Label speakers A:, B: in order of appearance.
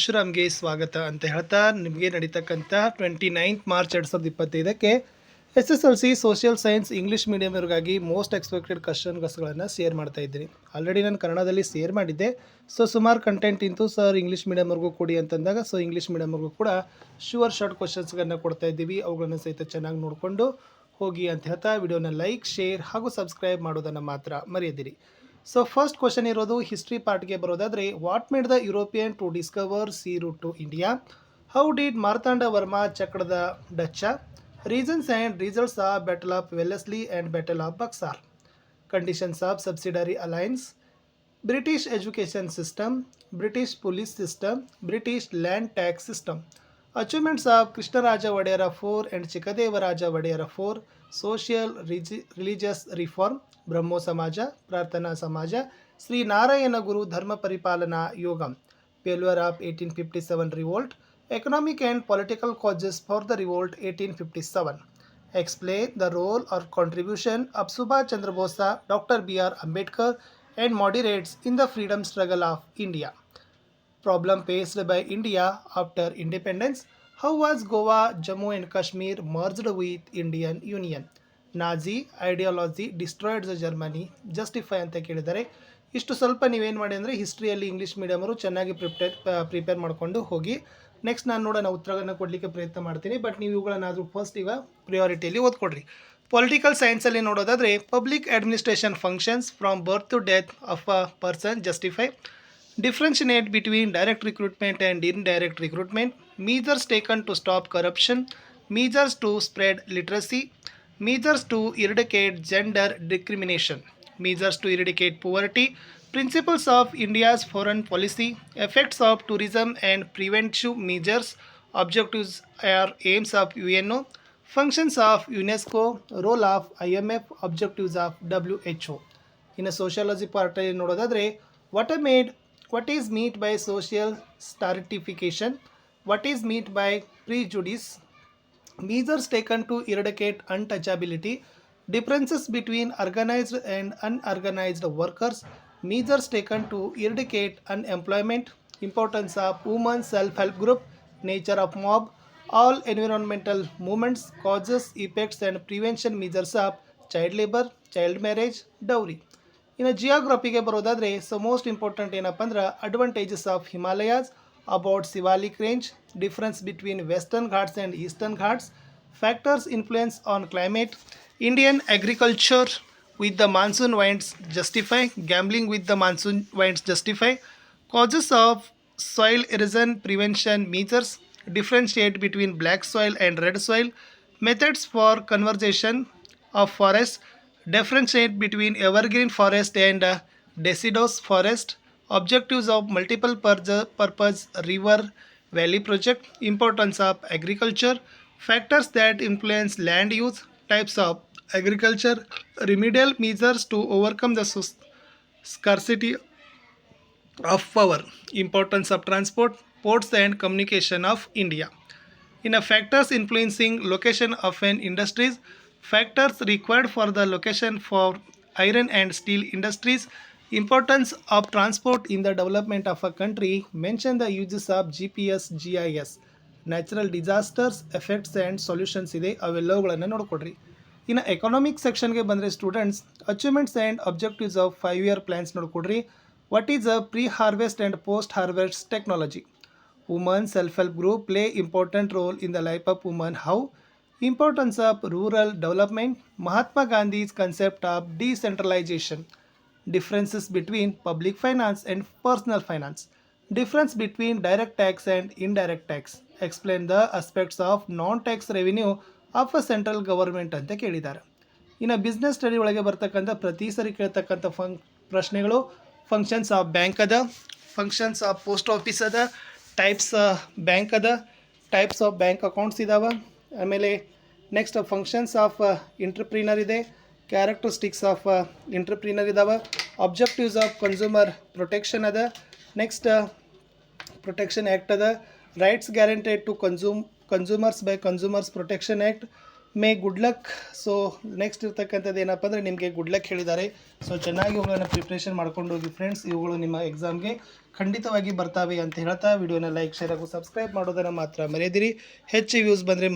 A: ಪರಶುರಾಮ್ಗೆ ಸ್ವಾಗತ ಅಂತ ಹೇಳ್ತಾ ನಿಮಗೆ ನಡೀತಕ್ಕಂಥ ಟ್ವೆಂಟಿ ನೈನ್ತ್ ಮಾರ್ಚ್ ಎರಡು ಸಾವಿರದ ಇಪ್ಪತ್ತೈದಕ್ಕೆ S S L C social science English ಮೀಡಿಯಮ್ವರಿಗಾಗಿ most expected ಕ್ವಶನ್ಸ್ಗಳನ್ನು ಶೇರ್ ಮಾಡ್ತಾ ಇದ್ದೀನಿ. ಆಲ್ರೆಡಿ ನಾನು ಕನ್ನಡದಲ್ಲಿ ಶೇರ್ ಮಾಡಿದ್ದೆ. ಸೊ ಸುಮಾರು ಕಂಟೆಂಟ್ ಇಂತು ಸರ್ ಇಂಗ್ಲೀಷ್ ಮೀಡಿಯಮ್ವರೆಗೂ ಕೊಡಿ ಅಂತಂದಾಗ, ಸೊ ಇಂಗ್ಲೀಷ್ ಮೀಡಿಯಮ್ವರೆಗೂ ಕೂಡ ಶುವರ್ ಶಾರ್ಟ್ ಕ್ವಶನ್ಸ್ಗಳನ್ನ ಕೊಡ್ತಾ ಇದ್ದೀವಿ. ಅವುಗಳನ್ನು ಸಹಿತ ಚೆನ್ನಾಗಿ ನೋಡಿಕೊಂಡು ಹೋಗಿ ಅಂತ ಹೇಳ್ತಾ, ವಿಡಿಯೋನ ಲೈಕ್ ಶೇರ್ ಹಾಗೂ ಸಬ್ಸ್ಕ್ರೈಬ್ ಮಾಡೋದನ್ನು ಮಾತ್ರ ಮರೆಯದಿರಿ. ಸೊ ಫಸ್ಟ್ ಕ್ವಶನ್ ಇರೋದು ಹಿಸ್ಟ್ರಿ ಪಾರ್ಟ್ಗೆ ಬರೋದಾದರೆ what made the European to discover sea route to India how did Marthanda Varma ಚಕ್ರದ ಡಚ್ಚ reasons and results of battle of Wellesley and battle of Buxar conditions of subsidiary alliance British education system British police system British land tax system achievements of Krishnaraja Wodeyar four and Chikkadevaraja Wodeyar four social ರಿಜಿ religious reform Brahmo Samaj Prarthana Samaj Shri Narayana Guru Dharma Paripalana Yogam failure of eighteen fifty seven revolt economic and political causes for the revolt eighteen fifty seven explain the role or contribution of Subhash Chandra Bose, Dr. B.R. Ambedkar, and moderates in the freedom struggle of India. Problem faced by India after independence. How was Goa, Jammu and Kashmir merged with Indian Union? Nazi ideology destroyed the Germany justify ಅಂತ ಕೇಳಿದ್ದಾರೆ ಇಷ್ಟು ಸ್ವಲ್ಪ ನೀವೇನು ಮಾಡಿ ಅಂದರೆ ಹಿಸ್ಟ್ರಿಯಲ್ಲಿ English ಮೀಡಿಯಮರು ಚೆನ್ನಾಗಿ prepare prepare ಮಾಡಿಕೊಂಡು ಹೋಗಿ ನೆಕ್ಸ್ಟ್ ನಾನು ನೋಡೋಣ ಉತ್ತರಗಳನ್ನು ಕೊಡಲಿಕ್ಕೆ ಪ್ರಯತ್ನ ಮಾಡ್ತೀನಿ ಬಟ್ ನೀವು ಇವುಗಳನ್ನಾದರೂ ಫಸ್ಟ್ ಈಗ ಪ್ರಿಯಾರಿಟಿಯಲ್ಲಿ ಓದ್ಕೊಡ್ರಿ. ಪೊಲಿಟಿಕಲ್ ಸೈನ್ಸಲ್ಲಿ ನೋಡೋದಾದರೆ public administration functions from birth to death of a person justify differentiate between direct recruitment and indirect recruitment, measures taken to stop corruption, measures to spread literacy, measures to eradicate gender discrimination, measures to eradicate poverty, principles of India's foreign policy, effects of tourism and preventive measures, objectives or aims of UNO, functions of UNESCO, role of IMF, objectives of WHO. ಇನ್ನು sociology ಪಾರ್ಟಲ್ಲಿ ನೋಡೋದಾದರೆ what are made What is meant by social stratification? What is meant by prejudice? Measures taken to eradicate untouchability, differences between organized and unorganized workers, measures taken to eradicate unemployment, importance of women's self-help group, nature of mob, all environmental movements, causes, effects and prevention measures of child labor, child marriage, dowry. ಇನ್ನು ಜಿಯೋಗ್ರಫಿಗೆ ಬರೋದಾದರೆ so most important ಏನಪ್ಪ ಅಂದ್ರೆ advantages of Himalayas about Siwalik range difference between Western Ghats and Eastern Ghats factors influence on climate Indian agriculture with the monsoon winds justify gambling with the monsoon winds justify causes of soil erosion prevention measures differentiate between black soil and red soil methods for conservation of forests differentiate between evergreen forest and uh, deciduous forest objectives of multiple purpose river valley project importance of agriculture factors that influence land use types of agriculture remedial measures to overcome the scarcity of power, importance of transport, ports and communication of India. In a factors influencing location of an industries, factors required for the location for iron and steel industries, importance of transport in the development of a country, mention the uses of GPS, GIS, natural disasters effects and solutions ಇದೆ ಅವೆಲ್ಲವುಗಳನ್ನು ನೋಡಿಕೊಡ್ರಿ. ಇನ್ನು economic ಸೆಕ್ಷನ್ಗೆ ಬಂದರೆ students achievements and objectives of five year plans ನೋಡ್ಕೊಡ್ರಿ. What is a pre harvest and post harvest technology woman self help group play important role in the life of woman how importance of rural development Mahatma Gandhi's concept of decentralisation differences between public finance and personal finance difference between direct tax and indirect tax explain the aspects of non tax revenue of a central government ಅಂತ ಕೇಳಿದ್ದಾರೆ. ಇನ್ನು business study ಒಳಗೆ ಬರ್ತಕ್ಕಂಥ ಪ್ರತಿ ಸರಿ ಕೇಳ್ತಕ್ಕಂಥ ಫಂಕ್ ಪ್ರಶ್ನೆಗಳು ಫಂಕ್ಷನ್ಸ್ ಆಫ್ ಬ್ಯಾಂಕ್ ಅದ ಫಂಕ್ಷನ್ಸ್ ಆಫ್ ಪೋಸ್ಟ್ ಆಫೀಸ್ ಅದ ಟೈಪ್ಸ್ ಬ್ಯಾಂಕ್ ಅದ ಟೈಪ್ಸ್ ಆಫ್ ಬ್ಯಾಂಕ್ ಅಕೌಂಟ್ಸ್ ಇದಾವೆ. ಆಮೇಲೆ ನೆಕ್ಸ್ಟ್ ಫಂಕ್ಷನ್ಸ್ ಆಫ್ ಇಂಟರ್ಪ್ರೀನರ್ ಇದೆ. ಕ್ಯಾರೆಕ್ಟರಿಸ್ಟಿಕ್ಸ್ ಆಫ್ ಇಂಟರ್ಪ್ರೀನರ್ ಇದಾವೆ. ಆಬ್ಜೆಕ್ಟಿವ್ಸ್ ಆಫ್ ಕನ್ಸ್ಯೂಮರ್ ಪ್ರೊಟೆಕ್ಷನ್ ಅದ. ನೆಕ್ಸ್ಟ್ ಪ್ರೊಟೆಕ್ಷನ್ ಆ್ಯಕ್ಟ್ ಅದ. Rights guaranteed to consume consumers by consumers protection act may good luck so next ಇರ್ತಕ್ಕಂಥದ್ದು ಏನಪ್ಪ ಅಂದರೆ ನಿಮಗೆ ಗುಡ್ ಲಕ್ ಹೇಳಿದ್ದಾರೆ. ಸೊ ಚೆನ್ನಾಗಿ ಇವುಗಳನ್ನು ಪ್ರಿಪ್ರೇಷನ್ ಮಾಡ್ಕೊಂಡು ಹೋಗಿ ಫ್ರೆಂಡ್ಸ್ ಇವುಗಳು ನಿಮ್ಮ ಎಕ್ಸಾಮ್ಗೆ ಖಂಡಿತವಾಗಿ ಬರ್ತಾವೆ ಅಂತ ಹೇಳ್ತಾ. ವಿಡಿಯೋನ ಲೈಕ್ ಶೇರ್ ಹಾಗೂ ಸಬ್ಸ್ಕ್ರೈಬ್ ಮಾಡೋದನ್ನು ಮಾತ್ರ ಮರೆಯದಿರಿ. ಹೆಚ್ಚು ವ್ಯೂಸ್ ಬಂದರೆ